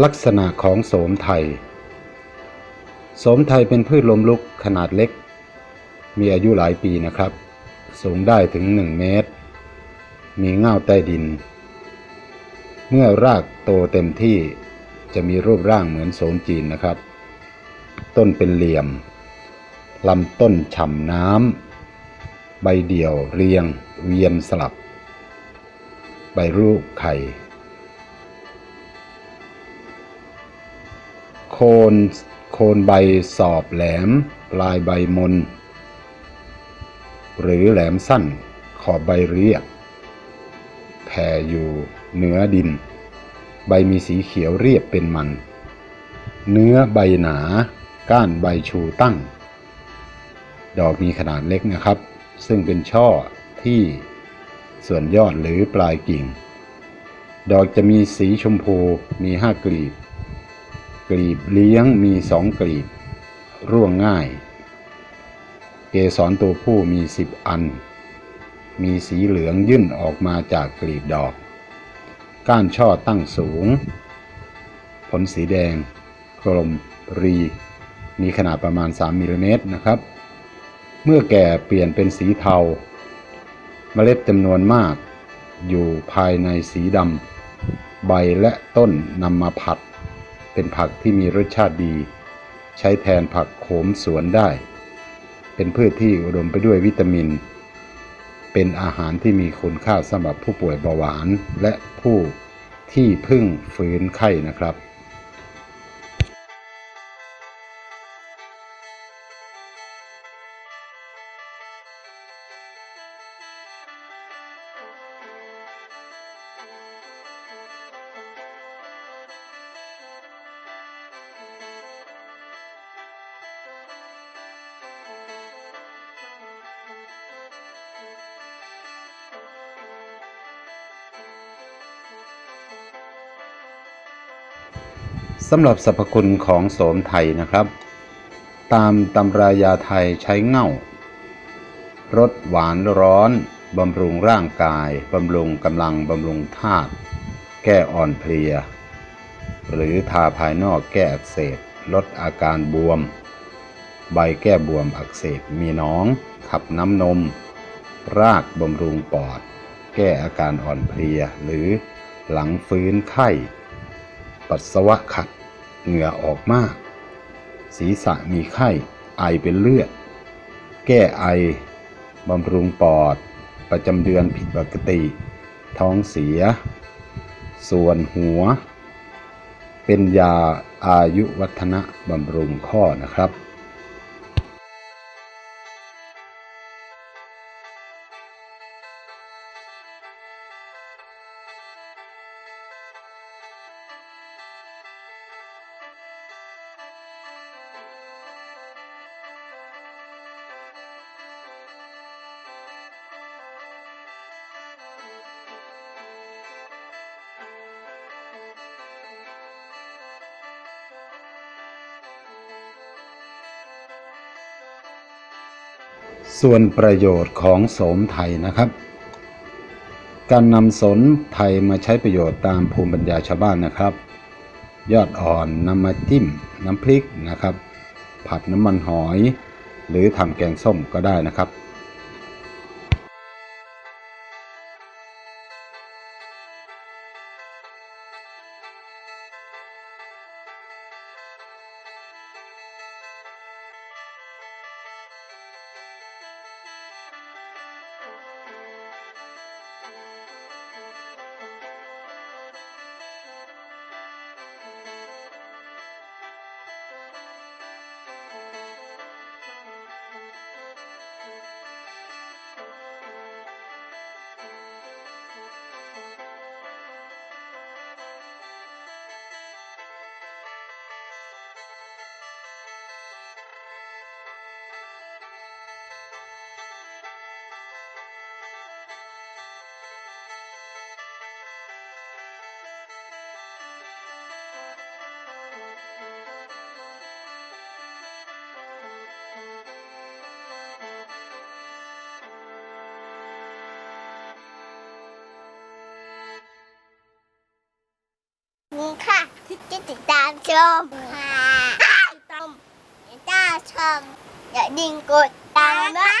ลักษณะของโสมไทย โสมไทยเป็นพืชลมลุกขนาดเล็ก มีอายุหลายปีนะครับ สูงได้ถึง 1 เมตร มีเง่าใต้ดิน เมื่อรากโตเต็มที่จะมีรูปร่างเหมือนโสมจีนนะครับ ต้นเป็นเหลี่ยม ลำต้นฉ่ำน้ำ ใบเดี่ยวเรียงเวียนสลับ ใบรูปไข่ โคนโคนใบสอบแหลม ปลายใบมน หรือแหลมสั้น ขอบใบเรียบแผ่อยู่เหนือดิน ใบมีสีเขียวเรียบเป็นมัน เนื้อใบหนา ก้านใบชูตั้ง ดอกมีขนาดเล็กนะครับ ซึ่งเป็นช่อที่ส่วนยอดหรือปลายกิ่ง ดอกจะมีสีชมพูมีห้ากลีบ กลีบเลี้ยงมีสองกลีบ ร่วงง่าย เกสรตัวผู้มีสิบอัน มีสีเหลืองยื่นออกมาจากกลีบดอก ก้านช่อตั้งสูง ผลสีแดง กลม รี มีขนาดประมาณ 3มิลลิเมตรนะครับ เมื่อแก่เปลี่ยนเป็นสีเทา เมล็ดจำนวนมาก อยู่ภายในสีดำใบและต้นนำมาผัด เป็นผักที่มีรสชาติดี ใช้แทนผักโขมสวนได้ เป็นพืชที่อุดมไปด้วยวิตามิน เป็นอาหารที่มีคุณค่าสำหรับผู้ป่วยเบาหวานและผู้ที่พึ่งฟื้นไข้นะครับ สำหรับสรรพคุณของโสมไทยนะครับ ตามตำรายาไทยใช้เง่ารสหวานร้อนบำรุงร่างกาย บำรุงกำลัง บำรุงธาตุแก้อ่อนเพลีย หรือทาภายนอกแก้อักเสบลดอาการบวม ใบแก้บวมอักเสบมีหนอง ขับน้ำนม รากบำรุงปอด แก้อาการอ่อนเพลีย หรือหลังฟื้นไข้ ปัสสาวะขัด เหงื่อออกมาก ศีรษะมีไข้ ไอเป็นเลือด แก้ไอบำรุงปอด ประจำเดือนผิดปกติ ท้องเสีย ส่วนหัว เป็นยาอายุวัฒนะบำรุงข้อนะครับ ส่วนประโยชน์ของโสมไทยนะครับ การนำสนไทยมาใช้ประโยชน์ตามภูมิปัญญาชาวบ้านนะครับ ยอดอ่อนนำมาจิ้มน้ำพริกนะครับ ผัดน้ำมันหอย หรือทำแกงส้มก็ได้นะครับ ติดตามชมค่ะติดตามชมอย่าดิ่งกดตามนะ